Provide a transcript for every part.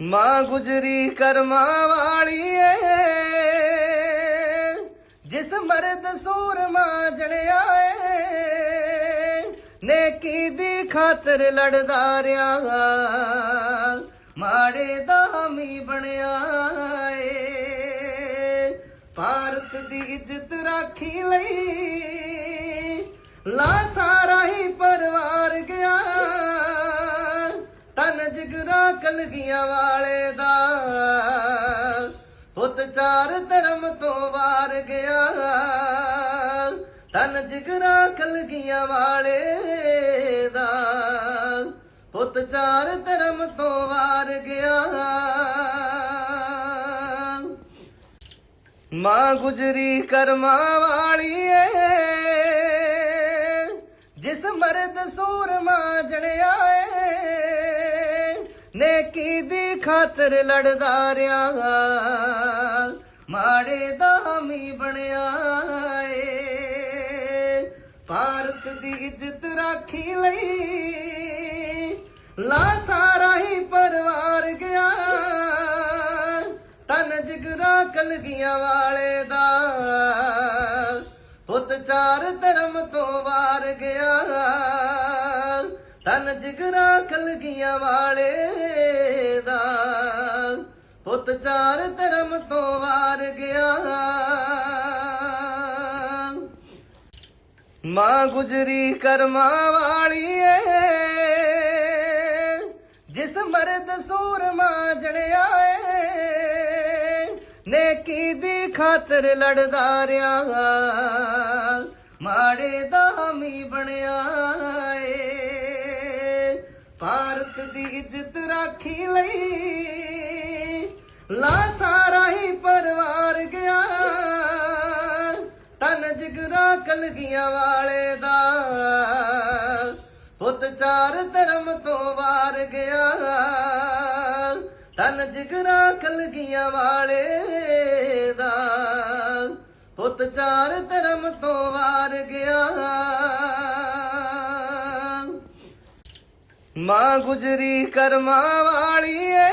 ਮਾਂ ਗੁਜਰੀ ਕਰਮਾਂ ਵਾਲੀ ਏ ਜਿਸ ਮਰਦ ਸੂਰਮਾ ਜਣਿਆ ਏ ਨੇਕੀ ਦੀ ਖਾਤਰ ਲੜਦਾ ਰਿਹਾ ਮਾੜੇ ਦਾ ਹਾਮੀ ਬਣਿਆ ਏ ਭਾਰਤ ਦੀ ਇੱਜ਼ਤ ਰਾਖੀ ਲਈ ਲਾ ਜਿਗਰਾ ਕਲਗੀਆਂ ਵਾਲੇ ਦਾ। ਪੁੱਤ ਚਾਰ ਧਰਮ ਤੋਂ ਵਾਰ ਗਿਆ। ਤਨ ਜਿਗਰਾ ਕਲਗੀਆਂ ਵਾਲੇ ਦਾ। ਪੁੱਤ ਚਾਰ ਧਰਮ ਤੋਂ ਵਾਰ ਗਿਆ। ਮਾਂ ਗੁਜਰੀ ਕਰਮਾਂ ਵਾਲੀ ਏ ਜਿਸ ਮਰਦ ਸੂਰਮਾ ਜਣਿਆ ਏ ਨੇਕੀ ਦੀ ਖਾਤਰ ਲੜਦਾ ਰਿਹਾ। ਮਾੜੇ ਦਾ ਹਾਮੀ ਬਣਿਆ ਏ। ਭਾਰਤ ਦੀ ਇੱਜ਼ਤ ਰਾਖੀ ਲਈ ਲਾ ਸਾਰਾ ਹੀ ਪਰਿਵਾਰ ਗਿਆ। ਤਨ ਜਿਗਰਾ ਕਲਗੀਆਂ ਵਾਲੇ ਦਾ। ਪੁੱਤ ਚਾਰ ਧਰਮ ਤੋਂ ਵਾਰ ਗਿਆ। ਤਨ ਜਿਗਰਾ ਕਲਗੀਆਂ ਵਾਲੇ ਦਾ। ਪੁੱਤ ਚਾਰ ਧਰਮ ਤੋਂ ਵਾਰ ਗਿਆ। ਮਾਂ ਗੁਜਰੀ ਕਰਮਾਂ ਵਾਲੀ ਏ ਜਿਸ ਮਰਦ ਸੂਰਮਾ ਜੜਿਆ ਏ ਨੇਕੀ ਦੀ ਖਾਤਰ ਲੜਦਾ ਰਿਹਾ ਮਾੜੇ ਦਾ ਹਾਮੀ ਬਣਿਆ ਏ ਭਾਰਤ ਦੀ ਇੱਜ਼ਤ ਰਾਖੀ ਲਈ ਲਾ ਸਾਰਾ ਹੀ ਪਰਿਵਾਰ ਗਿਆ। ਤਨ ਜਿਗਰਾ ਕਲਗੀਆਂ ਵਾਲੇ ਦਾ ਪੁੱਤ ਚਾਰ ਧਰਮ ਤੋਂ ਵਾਰ ਗਿਆ। ਤਨ ਜਿਗਰਾ ਕਲਗੀਆਂ ਵਾਲੇ ਦਾ ਪੁੱਤ ਚਾਰ ਧਰਮ ਤੋਂ ਵਾਰ ਗਿਆ। ਮਾਂ ਗੁਜਰੀ ਕਰਮਾਂ ਵਾਲੀ ਏ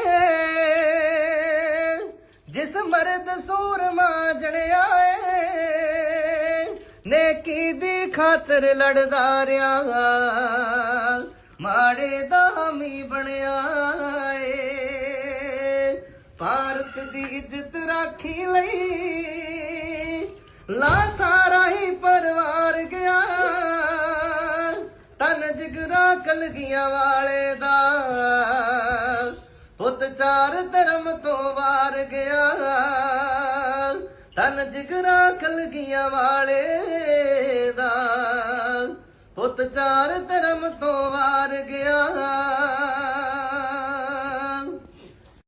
ਜਿਸ ਮਰਦ ਸੂਰਮਾ ਜਣਿਆ ਏ ਨੇਕੀ ਦੀ ਖਾਤਰ ਲੜਦਾ ਰਿਹਾ ਮਾੜੇ ਦਾ ਹਾਮੀ ਬਣਿਆ ਏ ਭਾਰਤ ਦੀ ਇੱਜ਼ਤ ਰਾਖੀ ਲਈ ਲਾ ਜਿਗਰਾ ਕਲਗੀਆਂ ਵਾਲੇ ਦਾ। ਪੁੱਤ ਚਾਰ ਧਰਮ ਤੋਂ ਵਾਰ ਗਿਆ। ਤਨ ਜਿਗਰਾ ਕਲਗੀਆਂ ਵਾਲੇ ਦਾ। ਪੁੱਤ ਚਾਰ ਧਰਮ ਤੋਂ ਵਾਰ ਗਿਆ।